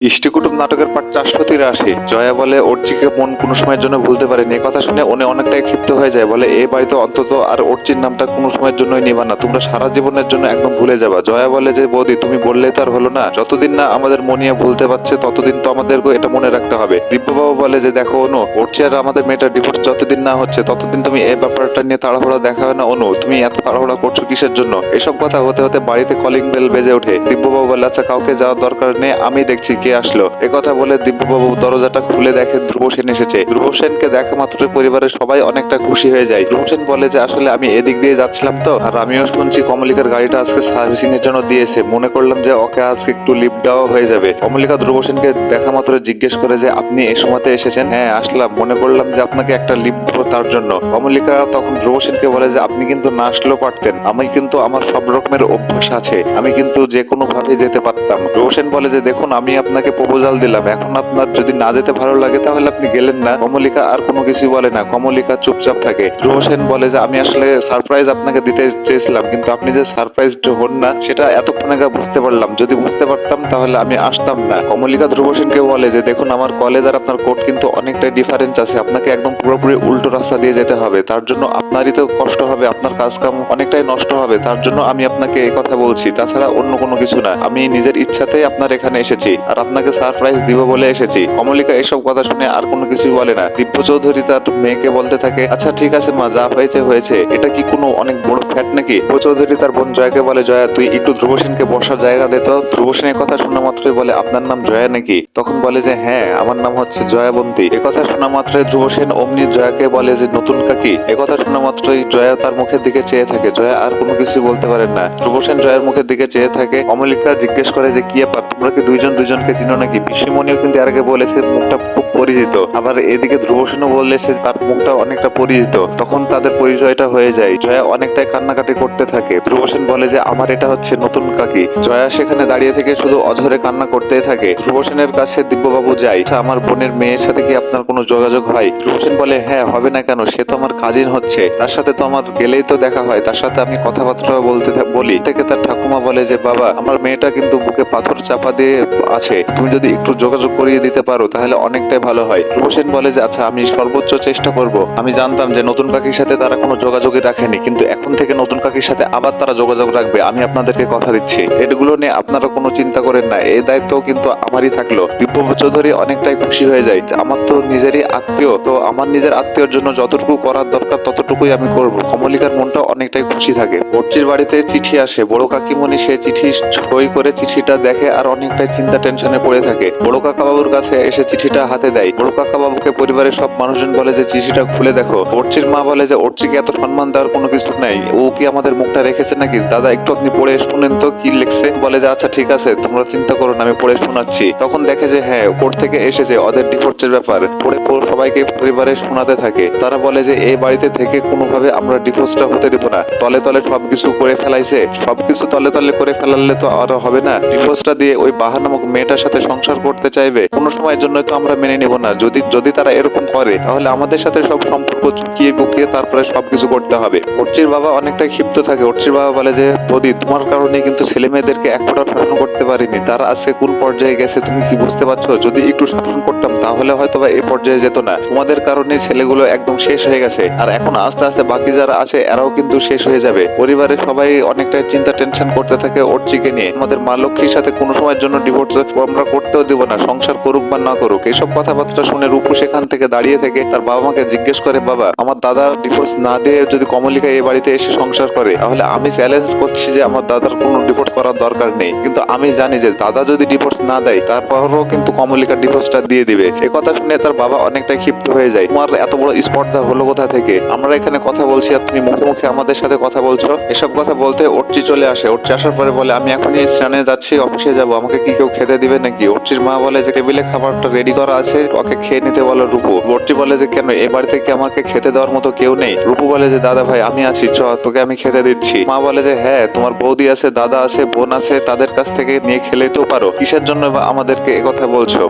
ইষ্টি কুটুম নাটকের পাঠ চারশো তিরাশি জয়া বলে, অর্চিকে মন কোনো সময়ের জন্য ভুলতে পারেনি। এ কথা শুনে উনি অনেকটাই ক্ষিপ্ত হয়ে যায়, বলে এই বাড়িতে অন্তত আর অর্চির নামটা কোনো সময়ের জন্যই নিবা না। তোমরা সারা জীবনের জন্য একদম ভুলে যাবা। জয়া বলে যে, বৌদি, তুমি বললে তো আর হলো না। যতদিন না আমাদের মনিয়া ভুলতে পারছে, ততদিন তো আমাদেরকে এটা মনে রাখতে হবে। দিব্যবাবু বলে যে, দেখো, অনু, অর্চি আর আমাদের মেয়েটার ডিভোর্স যতদিন না হচ্ছে, ততদিন তুমি এই ব্যাপারটা নিয়ে তাড়াহুড়া দেখাবে না। অনু, তুমি এত তাড়াহুড়া করছ কিসের জন্য? এসব কথা হতে হতে বাড়িতে কলিং বেল বেজে ওঠে। দিব্যবাবু বলে আচ্ছা কাউকে যাওয়ার দরকার নেই আমি দেখছি কে আসলো। এ কথা বলে দিব্যবাবু দরজাটা খুলে দেখে ধ্রুব সেন এসেছে। ধ্রুব সেনকে দেখা মাত্র পরিবারের সবাই অনেকটা খুশি হয়ে যায়। ধ্রুব সেন বলে যে, আসলে আমি এদিক দিয়ে যাচ্ছিলাম তো, আর আমিও শুনছি কমলিকার গাড়িটা আজকে সার্ভিসিং এর জন্য দিয়েছে। মনে করলাম যে, ওকে আজকে একটু লিফট দেওয়া হয়ে যাবে। কমলিকা ধ্রুব সেনকে দেখা মাত্র জিজ্ঞেস করে যে, আপনি এই সময়তে এসেছেন? হ্যাঁ আসলাম। মনে করলাম যে, আপনাকে একটা লিফট দেবো তার জন্য। কমলিকা তখন ধ্রুব সেনকে বলে যে, আপনি কিন্তু না আসলেও পারতেন। আমি কিন্তু আমার সব রকমের অভ্যাস আছে। আমি কিন্তু যে কোনো ভাবে যেতে পারতাম। ধ্রুব সেন বলে যে, দেখুন, আমি আপনাকে প্রপোজাল দিলাম। এখন আপনার যদি না যেতে ভালো লাগে, তাহলে আপনি গেলেন না। কমলিকা আর কোনো কিছু বলে না। কমলিকা চুপচাপ থাকে। ধ্রুব সেন বলে যে, আমি আসলে সারপ্রাইজ আপনাকে দিতে চেয়েছিলাম, কিন্তু আপনি যে সারপ্রাইজ হন না, সেটা এতক্ষণ আগে বুঝতে পারলাম। যদি বুঝতে পারতাম, তাহলে আমি আসতাম না। কমলিকা ধ্রুব সেনকে বলে যে, দেখুন, আমার কলেজ আর আপনার কোর্ট কিন্তু অনেকটাই ডিফারেন্স আছে। আপনাকে একদম পুরোপুরি উল্টো রাস্তা দিয়ে যেতে হবে। তার জন্য আপনারই তো কষ্ট হবে, আপনার কাজ কাম অনেকটাই নষ্ট হবে। তার জন্য আমি আপনাকে এই কথা বলছি। তাছাড়া অন্য কোনো কিছু না। আমি নিজের ইচ্ছাতেই আপনার এখানে এসেছি। আর আপনাকে সারপ্রাইজ দিব বলে এসেছি। অমলিকা এসব কথা শুনে আর কোনো কিছু বলে না। দিব্য চৌধুরী তার মেয়েকে বলতে থাকে আচ্ছা ঠিক আছে মা, যা হয়েছে হয়েছে। এটা কি কোনো অনেক বড় ফ্যাট নাকি? দিব্য চৌধুরী তার বোন জয়াকে বলে, জয়া, তুই একটু ধ্রুব সেনকে বসার জায়গা দে তো। ধ্রুব কথা শোনা মাত্রই বলে, আপনার নাম জয়া নাকি? তখন বলে যে হ্যাঁ আমার নাম হচ্ছে জয়াবন্তী। কথা শোনা মাত্রই ধ্রুব সেন অমনি জয়াকে বলে যে, নতুন কাকি। এ কথা শোনা মাত্রই জয়া তার মুখের দিকে চেয়ে থাকে। জয়া আর কোনো কিছু বলতে পারেন না। ধ্রুব সেন জয়ের মুখের দিকে চেয়ে থাকে। অমলিকা জিজ্ঞেস করে যে, কি ব্যাপার? তোমরা কি দুইজন দুইজনকে চিনো নাকি? পিসিমণিও কিন্তু এর আগে বলেছে মুখটা খুব পরিচিত। আবার এদিকে ধ্রুব সেনও বলেছে তার মুখটা অনেকটা পরিচিত। তখন তাদের পরিচয়টা হয়ে যায়। জয়া অনেকটাই কান্নাকাটি করতে থাকে। ধ্রুব সেন বলে যে, আমার এটা হচ্ছে নতুন কাকি। জয়া সেখানে দাঁড়িয়ে থেকে শুধু অঝরে কান্না করতেই থাকে। ধ্রুবসেনের কাছে দিব্যবাবু যায় আচ্ছা আমার বোনের মেয়ের সাথে কি আপনার কোনো যোগাযোগ হয়? ধ্রুব সেন বলে হ্যাঁ হবে না কেন? সে তো আমার কাজিন হচ্ছে। তার সাথে তো আমার গেলেই তো দেখা হয়। তার সাথে আমি কথাবার্তা বলতে বলি। থেকে তার ঠাকুমা বলে যে, বাবা, আমার মেয়েটা কিন্তু বুকে পাথর চাপা দিয়ে আছে। তুমি যদি একটু যোগাযোগ করিয়ে দিতে পারো, তাহলে অনেকটাই ভালো হয়। সেন বলে যে আচ্ছা আমি সর্বোচ্চ চেষ্টা করব। আমি জানতাম যে, নতুন কাকির সাথে তারা কোনো যোগাযোগই রাখেনি, কিন্তু এখন থেকে নতুন কাকির সাথে আবার তারা যোগাযোগ রাখবে, আমি আপনাদেরকে কথা দিচ্ছি। এগুলো নিয়ে আপনারা কোনো চিন্তা করেন না এই দায়িত্ব কিন্তু আমারই থাকল। দিব্য চৌধুরী অনেকটাই খুশি হয়ে যায়, আমার তো নিজেরই আত্মীয়, তো আমার নিজের আত্মীয়র জন্য যতটুকু করার দরকার, ততটুকুই আমি করব। কমলিকার মনটা অনেকটাই খুশি থাকে। ভর্তির বাড়িতে চিঠি আসে, বড় কাকিমণি সে চিঠি সই করে চিঠিটা দেখে আর অনেকটাই চিন্তা, টেনশনে পড়ে থাকে। বড় কাকা বাবুর কাছে এসে চিঠিটা হাতে দেয়। বড় কাকা বাবুকে পরিবারের সব মানুষজন বলে যে, চিঠিটা খুলে দেখো। অর্চির মা বলে যে, অর্চিকে এত সম্মান দেওয়ার কোনো কিছু নেই। ও কি আমাদের মুখটা রেখেছে নাকি? দাদা, একটু আপনি পড়ে শুনেন তো কি লিখছে? বলে যে আচ্ছা ঠিক আছে, তোমরা চিন্তা করো না, আমি পড়ে শোনাচ্ছি। তখন দেখে যে হ্যাঁ কোর্ট থেকে এসেছে ওদের ডিভোর্সের ব্যাপার। পড়ে পড়ে সবাইকে পরিবারে শোনাতে থাকে। তারা বলে যে এই বাড়িতে থেকে কোনোভাবে আমরা ডিভোর্সটা হতে দেবো না। তলে তলে সবকিছু করে ফেলাইছে। সবকিছু তলে তলে করে ফেলালে তো আর হবে না। ডিভোর্সটা দিয়ে ওই বাহা নামক মেয়েটার সাথে সংসার করতে চাইবে, কোনো সময়ের জন্য তো আমরা মেনে নেব না। যদি যদি তারা এরকম করে, তাহলে আমাদের সাথে সব সম্পর্ক চুকিয়ে বুকিয়ে তারপরে সবকিছু করতে হবে। অর্চির বাবা অনেকটা ক্ষিপ্ত থাকে। অর্চির বাবা বলে যে, বদি, তোমার কারণে কিন্তু ছেলে মেয়েদেরকে এক ফোঁটা শাসন করতে পারিনি। তারা আজকে কোন পর্যায়ে গেছে তুমি কি বুঝতে পারছ? যদি একটু শাসন করতাম, তাহলে হয়তো বা এই পর্যায়ে যেত না। তোমাদের কারণে ছেলেগুলো একদম শেষ হয়ে গেছে। আর এখন আস্তে আস্তে বাকি যারা আছে, এরাও কিন্তু শেষ হয়ে যাবে। পরিবারের সবাই অনেকটা চিন্তা, টেনশন করতে থাকে অর্চিকে নিয়ে। আমাদের মা লক্ষ্মীর সাথে কোনো সময়ের জন্য ডিভোর্স আমরা করতেও দিব না, সংসার করুক বা না করুক এইসব কথাবার্তা শুনে রূপু সেখান থেকে দাঁড়িয়ে থেকে তার বাবা মাকে জিজ্ঞেস করে, বাবা, আমার দাদা ডিভোর্স না দিয়ে যদি কমলিকা এই বাড়িতে এসে সংসার করে, তাহলে আমি চ্যালেঞ্জ করছি যে আমার দাদার কোনো ডিভোর্স করার দরকার নেই। কিন্তু আমি জানি যে দাদা যদি ডিভোর্স না দেয়, তারপরও কিন্তু কমলিকা ডিভোর্সটা দিয়ে দিবে। এ কথা শুনে তার বাবা অনেকটা ক্ষিপ্ত হয়ে যায়। তোমার এত বড় স্পর্ধা হলো কোথা থেকে? আমরা এখানে কথা বলছি আর তুমি মুখে মুখে আমাদের সাথে কথা বলছো। এসব কথা বলতে অর্চি চলে আসে। অর্চি আসার পরে বলে, আমি এখনই স্নানে যাচ্ছি, অফিসে যাব। আমাকে কি কেউ খেতে দিবে নাকি? অর্চির মা বলে যে টেবিলে খাবারটা রেডি করা আছে, ওকে খেয়ে নিতে বলো রূপু। অর্চি বলে যে, কেন? এ বাড়িতে কি আমাকে খেতে দেওয়ার মতো কেউ নেই? রূপু বলে যে, দাদা ভাই, আমি আছি, চ, তোকে আমি খেতে দিচ্ছি। মা বলে যে হ্যাঁ তোমার বৌদি আছে, দাদা আছে, বোন আছে, তাদের কাছ থেকে নিয়ে খেলেই তো পারো। কিসের জন্য আমাদেরকে কথা বলছো?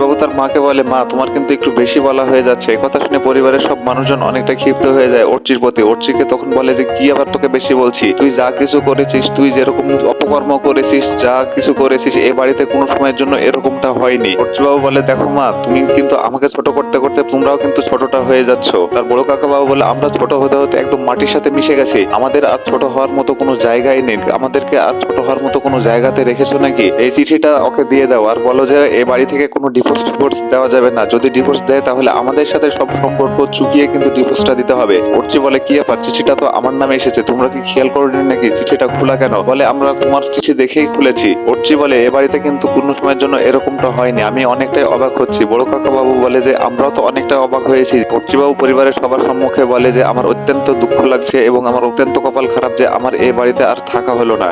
বাবু তার মাকে বলে, মা, তোমার কিন্তু একটু বেশি বলা হয়ে যাচ্ছে। কথা শুনে পরিবারের সব মানুষজন অনেকটা ক্ষিপ্ত হয়ে যায় অর্চির প্রতি। অর্চিকে তখন বলে যে, কি আবার তোকে বেশি বলছি? তুই যা কিছু করেছিস, তুই যেরকম অপকর্ম করেছিস, যা কিছু করেছিস, এ বাড়িতে কোনো সময়ের জন্য এরকম এরকমটা হয়নি। বাবু বলে, দেখো মা, তুমি কিন্তু আমাকে ছোট করতে করতে তোমরাও কিন্তু ছোটটা হয়ে যাচ্ছ। তার বড় কাকা বাবু বলে, আমরা ছোট হতে হতে একদম মাটির সাথে মিশে গেছি। আমাদের আর ছোট হওয়ার মতো কোনো জায়গাই নেই। আমাদেরকে আর ছোট হওয়ার মতো কোনো জায়গাতে রেখেছো নাকি? এই চিঠিটা ওকে দিয়ে দাও। আর বলো যে, এ বাড়ি থেকে কোনো ডিভোর্স ফিভোর্স দেওয়া যাবে না। যদি ডিভোর্স দেয়, তাহলে আমাদের সাথে সব সম্পর্ক চুকিয়ে কিন্তু ডিভোর্সটা দিতে হবে। অর্চি বলে, কি ব্যাপার? চিঠিটা তো আমার নামে এসেছে। তোমরা কি খেয়াল করোনি নাকি? চিঠিটা খোলা কেন? বলে, আমরা তোমার চিঠি দেখেই খুলেছি। অর্চি বলে, এ বাড়িতে কিন্তু কোনো সময়ের জন্য এরকমটা হয়নি। আমি অনেকটাই অবাক হচ্ছি। বড় কাকাবাবু বলে যে, আমরাও তো অনেকটা অবাক হয়েছি। অর্চি পরিবারের সবার সম্মুখে বলে যে, আমার অত্যন্ত দুঃখ লাগছে এবং আমার অত্যন্ত কপাল খারাপ যে, আমার এই বাড়িতে আর থাকা হলো না।